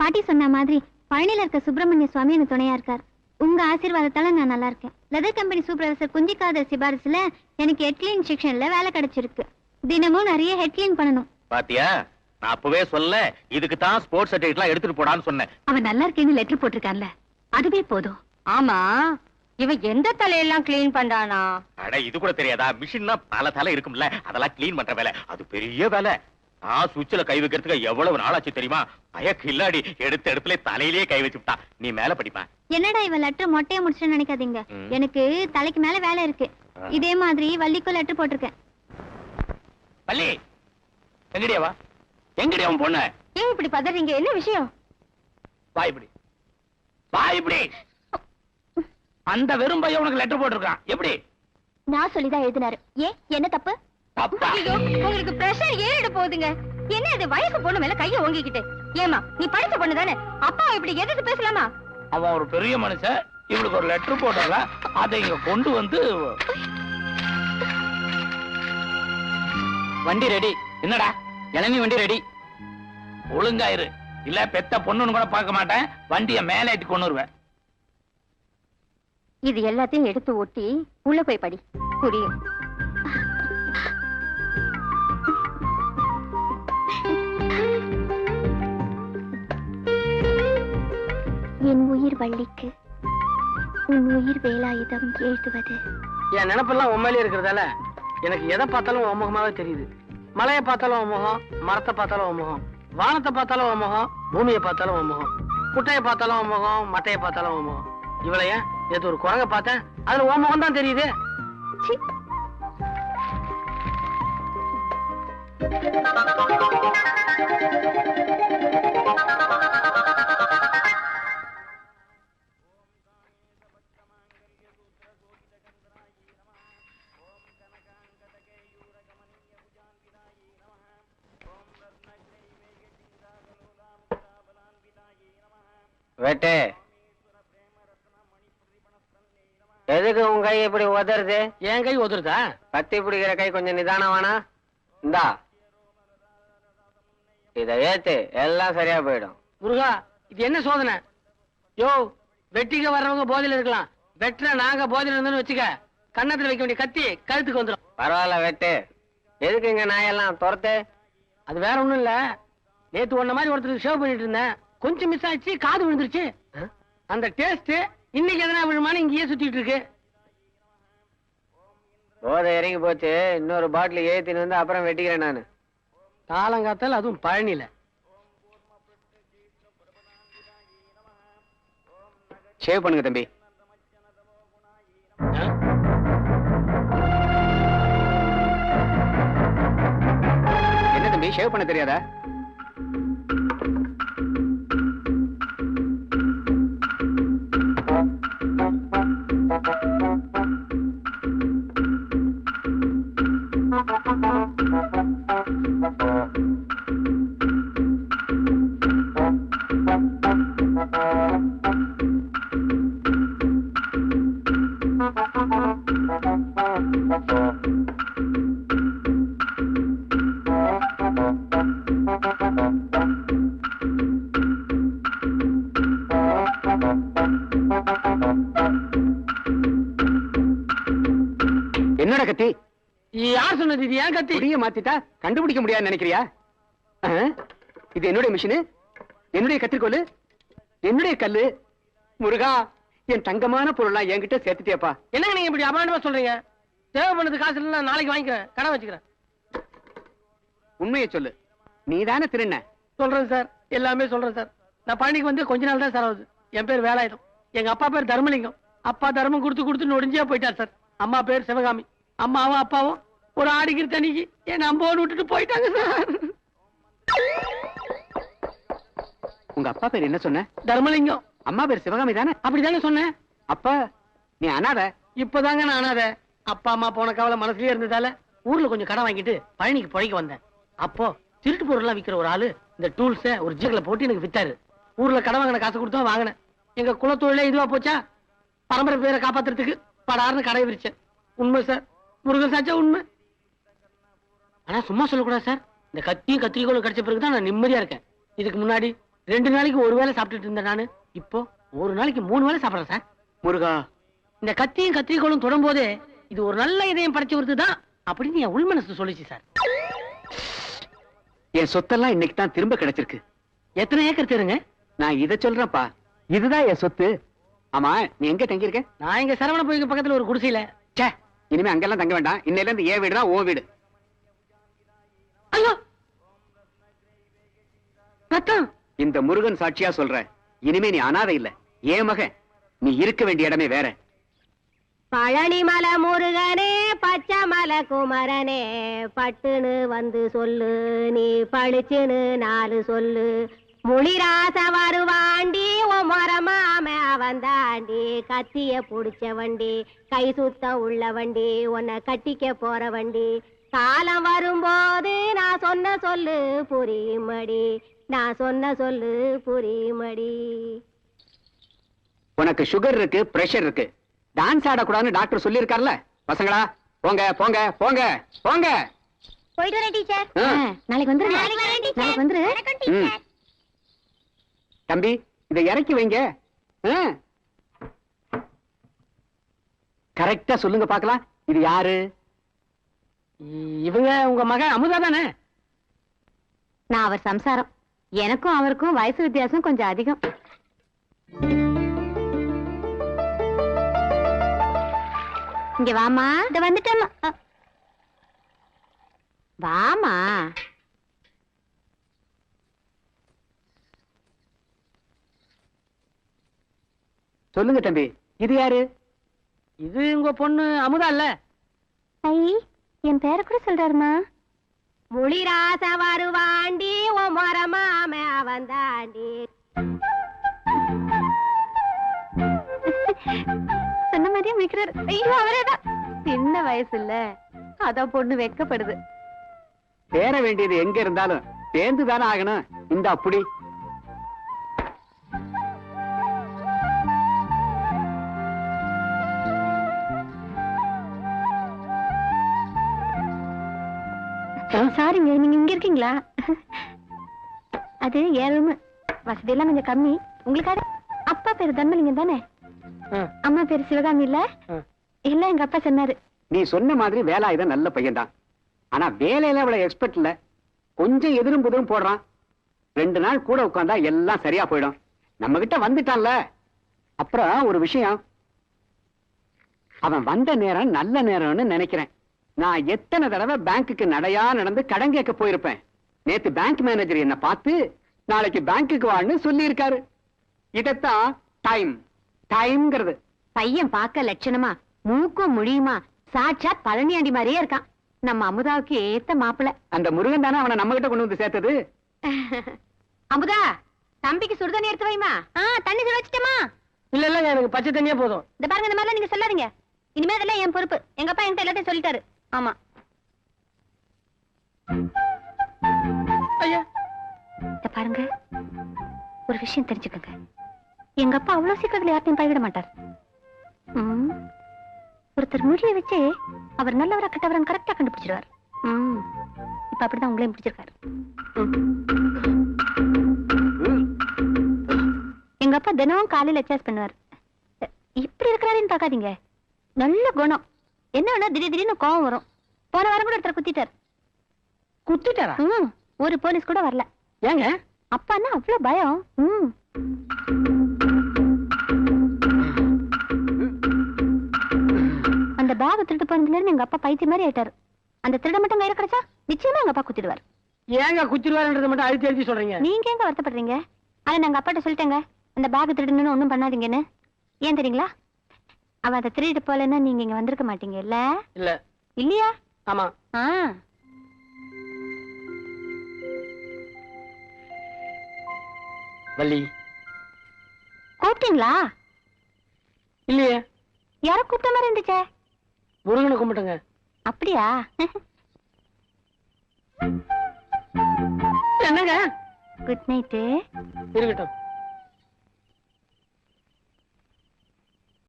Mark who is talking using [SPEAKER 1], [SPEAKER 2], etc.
[SPEAKER 1] பாட்டி சொன்ன மாதிரி பழனியில இருக்க சுப்பிரமணிய சுவாமி எனக்கு துணையா இருக்கார். உங்க ஆசீர்வாதத்தால நான் நல்லா இருக்கேன். லெதர் கம்பெனி சூப்பர்வைசர் குஞ்சிக்காத சிபாரிசுல எனக்கு ஹெட் கிளீன் செக்ஷன்ல வேலை கிடைச்சிருக்கு. தினமும் நிறைய ஹெட் கிளீன் பண்ணணும்.
[SPEAKER 2] பாத்தியா? நான் அப்பவே சொல்ல இதுக்கு தான் ஸ்போர்ட்ஸ் சர்டிபிகேட்லாம் எடுத்துட்டு போடான்னு சொன்னேன்.
[SPEAKER 3] அவன் நல்லா இருக்கேன்னு லெட்டர் போட்டிருக்கான்ல. அதுவே போதும்.
[SPEAKER 4] ஆமா. இவன் எந்த தலையெல்லாம் கிளீன் பண்றானா?
[SPEAKER 2] அட இது கூட தெரியாதா? மிஷின்னா பல தலை இருக்கும்ல. அதெல்லாம் க்ளீன் பண்ற வேலை. அது பெரிய வேலை. நான் சுவிட்சில் கை வைக்கிறதுக்கு எவ்வளவு நாளாச்சு தெரியுமா? பயக்கு இல்லாடி எடுத்த இடத்துல தலையிலேயே கை வச்சுட்டா நீ மேல படிப்பா.
[SPEAKER 1] என்னடா இவ லெட்டர் மொட்டையை முடிச்சுட்டு நினைக்காதீங்க. எனக்கு தலைக்கு மேல வேலை இருக்கு.
[SPEAKER 2] ஆ.
[SPEAKER 1] இதே மாதிரி வள்ளிக்கும் லெட்டர் போட்டிருக்கேன்.
[SPEAKER 2] பள்ளி எங்கடியா வா எங்கடி அவன் பொண்ணு?
[SPEAKER 4] ஏன் இப்படி பதறீங்க? என்ன விஷயம்?
[SPEAKER 2] வா இப்படி வா இப்படி அந்த வெறும் பையன் உனக்கு லெட்டர் போட்டிருக்கான். எப்படி?
[SPEAKER 1] நான் சொல்லிதான் எழுதினாரு. ஏன்? என்ன தப்பு?
[SPEAKER 4] ஐயோ உங்களுக்கு பிரஷர் ஏறிட போகுதுங்க. என்ன இது வயசு பொண்ணு மேல கைய ஓங்கிக்கிட்டு? ஏமா நீ படிச்ச பொண்ணு தானே? அப்பா இப்படி எதிர்த்து பேசலாமா?
[SPEAKER 2] அவன் ஒரு பெரிய மனுஷன். இவளுக்கு ஒரு லெட்டர் போட்டல அதை இங்க கொண்டு வந்து வண்டி ரெடி என்னடா? இளநீ வண்டி ரெடி ஒழுங்காயிரு இல்ல பெத்த பொண்ணுன்னு கூட பார்க்க மாட்டேன். வண்டிய மேலே ஏத்தி கொண்டு வருவேன்.
[SPEAKER 4] இது எல்லாத்தையும் எடுத்து ஒட்டி உள்ள போய் படி. புரியும்.
[SPEAKER 1] என் உயிர் வள்ளிக்கு உன் உயிர் வேலாயுதம் எழுதுவது.
[SPEAKER 5] என் நினப்பெல்லாம் உண்மையிலே இருக்கிறதால எனக்கு எதை பார்த்தாலும் உன் முகமாவே தெரியுது. மலையை பார்த்தாலும் உன் முகம் மரத்தை பார்த்தாலும் உன் முகம் வானத்தை பார்த்தாலும் உன் முகம் பூமியை பார்த்தாலும் உன் முகம் குட்டையை பார்த்தாலும் உன் முகம் மட்டையை பார்த்தாலும் உன் முகம். இவளை ஏன் நேத்து ஒரு குரங்க பார்த்தேன் அதுல உன் முகம் தான் தெரியுது.
[SPEAKER 1] சி.
[SPEAKER 5] வெட்டு. எதுக்கு உன் கை இப்படி உதறுது? என் கை உதறுதா? கத்தி பிடிக்கிற கை கொஞ்சம் நிதானம் வேணா இந்தா. இத ஏத்து எல்லாம் சரியா போயிடும். முருகா இது என்ன சோதனை? யோ வெட்டிக்க வர்றவங்க போதையில இருக்கலாம். வெட்டுற நாங்க போதையில இருந்தோம்னு வச்சுக்க கன்னத்துல வைக்க வேண்டிய கத்தி கழுத்துக்கு வந்துடும் பரவாயில்ல வெட்டு. எதுக்கு இங்க நாயெல்லாம் துரத்து? அது வேற ஒண்ணும் இல்ல. நேத்து ஒன்ன மாதிரி ஒருத்தருக்கு ஷேவ் பண்ணிட்டு இருந்தேன். கொஞ்சம் மிஸ் ஆச்சு காது விழுந்துருச்சு. அந்த டேஸ்ட் இன்னைக்கு எதனா விழுமான்னு இங்கேயே சுத்திட்டு இருக்கு. போதை இறங்கி போச்சு. இன்னொரு பாட்டில் ஏத்தின்னு வந்து அப்புறம் வெட்டிக்கிறேன் நானு. காலங்காத்தால அதுவும் பழனில
[SPEAKER 2] ஷேவ் பண்ணுங்க தம்பி. என்ன தம்பி ஷேவ் பண்ண தெரியாதா? என்னடா
[SPEAKER 5] சொன்னது இது ஏன் கத்தி?
[SPEAKER 2] புடிய மாத்திட்டா கண்டுபிடிக்க முடியாதுன்னு நினைக்கிறியா? இது என்னுடைய மிஷினு? என்னுடைய கத்திரிக்கோலு என்னுடைய கல்லு? முருகா என் தங்கமான பொருளா என்கிட்ட சேர்த்துட்டியப்பா.
[SPEAKER 5] என்னங்க நீங்க இப்படி அபாண்டமா சொல்றீங்க? தேவை பண்ணது காசு இல்ல நான் நாளைக்கு வாங்கிக்கிறேன். கடன் வச்சுக்கிறேன்.
[SPEAKER 2] உண்மையை சொல்லு. நீதானே திருண்ண.
[SPEAKER 5] சொல்றேன் சார். எல்லாமே சொல்றேன் சார். நான் பழனிக்கு வந்து கொஞ்ச நாள் தான் சார் ஆகுது என் பேர் வேலாயுதம். எங்க அப்பா பேர் தர்மலிங்கம். அப்பா தர்மம் கொடுத்து கொடுத்து நொடிஞ்சே போயிட்டார் சார். அம்மா பேர் சிவகாமி. அம்மாவும் அப்பாவும் ஒரு ஆடிக்கிற தண்ணிக்கு என் அம்போன்னு விட்டுட்டு போயிட்டாங்க சார்.
[SPEAKER 2] உங்க அப்பா பேர் என்ன சொன்ன?
[SPEAKER 5] தர்மலிங்கம்.
[SPEAKER 2] அம்மா பேர் சிவகாமி தானே?
[SPEAKER 5] அப்படிதானே சொன்னேன்
[SPEAKER 2] அப்பா நீ அனாத?
[SPEAKER 5] இப்பதாங்க நான் அனாதை. அப்பா அம்மா போன கவலை மனசுலயே இருந்ததால ஊர்ல கொஞ்சம் கடன் வாங்கிட்டு பழனிக்கு புழைக்க வந்தேன். அப்போ திருட்டு பொருள்லாம் விக்கிற ஒரு ஆளு இந்த டூல்ஸ ஒரு ஜீக்ல போட்டு எனக்கு வித்தாரு. ஊர்ல கடன் வாங்கின காசு கொடுத்தா வாங்கினேன். எங்க குலத்தொழிலே இதுவா போச்சா? பரம்பரை பேரை காப்பாத்துறதுக்கு படாருன்னு கடை விரிச்சேன். உண்மை சார். முருகன் சாச்சா உண்மை. ஆனா சும்மா சொல்லக்கூடாது சார். இந்த கத்தியும் கத்திரிக்கோளும் கிடைச்ச பிறகு தான் நான் நிம்மதியா இருக்கேன். இதுக்கு முன்னாடி ரெண்டு நாளைக்கு ஒரு வேளை சாப்பிட்டுட்டு இருந்தேன் நானு. இப்போ ஒரு நாளைக்கு மூணு வேளை சாப்பிடுறேன் சார்.
[SPEAKER 2] முருகா.
[SPEAKER 5] இந்த கத்தியும் கத்திரிக்கோளும் தொடும்போது இது ஒரு நல்ல இதயம் படைச்சவருக்கு தான் அப்படின்னு என் உள் மனசு சொல்லிச்சு சார்.
[SPEAKER 6] என் சொத்தெல்லாம் இன்னைக்கு தான் திரும்ப கிடைச்சிருக்கு.
[SPEAKER 5] எத்தனை ஏக்கர் தெரியுங்க
[SPEAKER 6] நான் இத சொல்றேன்ப்பா. இதுதான் என் சொத்து. ஆமா நீ எங்க தங்கியிருக்க?
[SPEAKER 5] நான் இங்க சரவண போய்க்கு பக்கத்துல ஒரு குடிசையில.
[SPEAKER 6] ச்சே இனிமே அங்கெல்லாம் தங்க வேண்டாம். இன்னையில இருந்து என் வீடு தான் உன் வீடு.
[SPEAKER 5] ஐயோ. ரத்தம்.
[SPEAKER 6] இந்த முருகன் சாட்சியா சொல்றேன். இனிமே நீ அனாதை இல்ல. ஏன் மகன்? நீ இருக்க வேண்டிய இடமே வேற.
[SPEAKER 4] பழனி மலை முருகனே பச்சை மலை குமரனே பட்டுன்னு வந்து சொல்லு நீ பளிச்சுன்னு நாலு சொல்லு. முளிராச வருவாண்டி ஓ மரமாம வந்தாண்டி கத்திய புடிச்ச வண்டி கை சுத்த உள்ள வண்டி உன்னை கட்டிக்க போற வண்டி. காலம் வரும்போது நான் சொன்ன சொல்லு புரியுமடி. நான் சொன்ன சொல்லு புரியுமடி.
[SPEAKER 6] உனக்கு சுகர் இருக்கு பிரஷர் இருக்கு. டான்ஸ் ஆடக்கூடாதுன்னு டாக்டர் சொல்லியிருக்கார்ல. பசங்களா போங்க போங்க போங்க போங்க.
[SPEAKER 1] போயிட்டு வரேன் டீச்சர். நாளைக்கு வந்துரு
[SPEAKER 4] நாளைக்கு வரேன் டீச்சர்.
[SPEAKER 1] நாளைக்கு வந்துரு.
[SPEAKER 6] தம்பி இதை இறக்கி வைங்க. கரெக்டா சொல்லுங்க பார்க்கலாம். இது யாரு?
[SPEAKER 5] இவங்க உங்க மகன் அமுதா தானே?
[SPEAKER 3] நான் அவர் சம்சாரம். எனக்கும் அவருக்கும் வயசு வித்தியாசம் கொஞ்சம் அதிகம். இங்க வாமா
[SPEAKER 1] இத வந்துட்டேம்மா. அ,
[SPEAKER 3] வாமா
[SPEAKER 6] சொல்லுங்க தம்பி இது யாரு?
[SPEAKER 5] இது உங்க பொண்ணு அமுதா இல்ல?
[SPEAKER 1] என் பேரை கூட சொல்றாருமா?
[SPEAKER 4] முளிராச வருவாண்டி ஓ மரமாம வந்தாண்டி
[SPEAKER 1] சொன்ன மாதிரியே மிக்கிறாரு ஐயோ அவரேதான்
[SPEAKER 3] சின்ன வயசு இல்ல அதான் பொண்ணு வெக்கப்படுது.
[SPEAKER 6] சேர வேண்டியது எங்க இருந்தாலும் சேர்ந்து தானே ஆகணும். இந்த அப்படி
[SPEAKER 1] சாரிங்க நீங்க இங்க இருக்கீங்களா? அது என் ரூம் வசதி எல்லாம் கொஞ்சம் கம்மி. உங்களுக்காக அப்பா பேரு தன்மலிங்கம் தானே. அம்மா பேரு சிவகாமி இல்ல. இல்ல எங்க அப்பா சொன்னாரு.
[SPEAKER 6] நீ சொன்ன மாதிரி வேலாயுதம் நல்ல பையன்தான். ஆனா வேலையில அவ்வளவு எக்ஸ்பர்ட் இல்ல. கொஞ்சம் எதிரும் புதிரும் போடுறான். ரெண்டு நாள் கூட உட்கார்ந்தா எல்லாம் சரியா போயிடும். நம்ம கிட்ட வந்துட்டான்ல. அப்புறம் ஒரு விஷயம். அவன் வந்த நேரம் நல்ல நேரம்னு நினைக்கிறேன். நான் எத்தனை தடவை பேங்க்குக்கு நடையா நடந்து கடன் கேட்க போயிருப்பேன். நேத்து பேங்க் மேனேஜர் என்ன பார்த்து நாளைக்கு பேங்க்குக்கு வான்னு சொல்லி இருக்காரு இதத்தான் டைம் டைம்ங்கிறது
[SPEAKER 3] பையன் பார்க்க லட்சணமா மூக்கும் முடியுமா சாட்சாத் பழனியாண்டி மாதிரியே இருக்கான். நம்ம அமுதாவுக்கு ஏத்த மாப்பிளை.
[SPEAKER 6] அந்த முருகன் தானே அவனை நம்ம கிட்ட கொண்டு வந்து சேர்த்தது?
[SPEAKER 3] அமுதா தம்பிக்கு சுடுதண்ணி எடுத்து வைமா
[SPEAKER 1] ஆ தண்ணி சுட வச்சுட்டமா
[SPEAKER 5] இல்ல இல்லங்க எனக்கு பச்சை தண்ணியே போதும்.
[SPEAKER 1] இந்த பாருங்க இந்த மாதிரிலாம் நீங்க சொல்லாதீங்க. இனிமே அதெல்லாம் என் பொறுப்பு. எங்க அப்பா என்கிட்ட எல்லாத்தையும் சொல்லிட்டாரு. ஆமா.
[SPEAKER 5] ஐயா.
[SPEAKER 1] இத பாருங்க. ஒரு விஷயம் தெரிஞ்சுக்கங்க. எங்க அப்பா அவ்வளவு சீக்கிரத்துல யார்ட்டையும் பழகிட மாட்டார். ஒருத்தர் மொழியை வச்சு அவர் நல்லவரா கெட்டவரா கரெக்டா கண்டுபிடிச்சிருவார். இப்ப அப்படிதான் உங்களையும் பிடிச்சிருக்காரு. எங்க அப்பா தினமும் காலையில எக்ஸசைஸ் பண்ணுவார். இப்படி இருக்கிறாருன்னு பார்க்காதீங்க. நல்ல குணம். என்ன வேணா திடீர் திடீர்னு கோவம் வரும். போன வாரம் கூட ஒருத்தர் குத்திட்டார்.
[SPEAKER 5] குத்திட்டாரா.
[SPEAKER 1] ஒரு போலீஸ் கூட வரல.
[SPEAKER 5] ஏங்க?
[SPEAKER 1] அப்பான்னா அவ்வளவு பயம். ம். அந்த பேக் திருட்டு போனதுல இருந்து எங்க அப்பா பைத்தியம் மாதிரி ஆயிட்டாரு. அந்த திருட மட்டும் கையில கிடைச்சா நிச்சயமா எங்க அப்பா குத்திடுவார்.
[SPEAKER 5] ஏங்க குத்திருவாருன்றதை மட்டும் அழுத்தி அழுத்தி சொல்றீங்க?
[SPEAKER 1] நீங்க எங்க வருத்தப்படுறீங்க? ஆனா நாங்க அப்பாட்ட சொல்லிட்டேங்க. அந்த பேக் திருடணும்னு ஒண்ணும் பண்ணாதீங்கன்னு. ஏன் தெரியுங்களா? அவ அதை திருடிட்டு போலன்னா நீங்க இங்க வந்திருக்க மாட்டீங்க இல்ல?
[SPEAKER 5] இல்ல.
[SPEAKER 1] இல்லையா?
[SPEAKER 5] ஆமா.
[SPEAKER 1] ஆ.
[SPEAKER 5] வள்ளி.
[SPEAKER 1] கூப்பிட்டீங்களா?
[SPEAKER 5] இல்லையே.
[SPEAKER 1] யாரோ கூப்பிட்ட மாதிரி இருந்துச்சே.
[SPEAKER 5] முருகனை கும்பிட்டுங்க.
[SPEAKER 1] அப்படியா?
[SPEAKER 5] என்னங்க?
[SPEAKER 1] குட் நைட்டு
[SPEAKER 5] இருக்கட்டும்.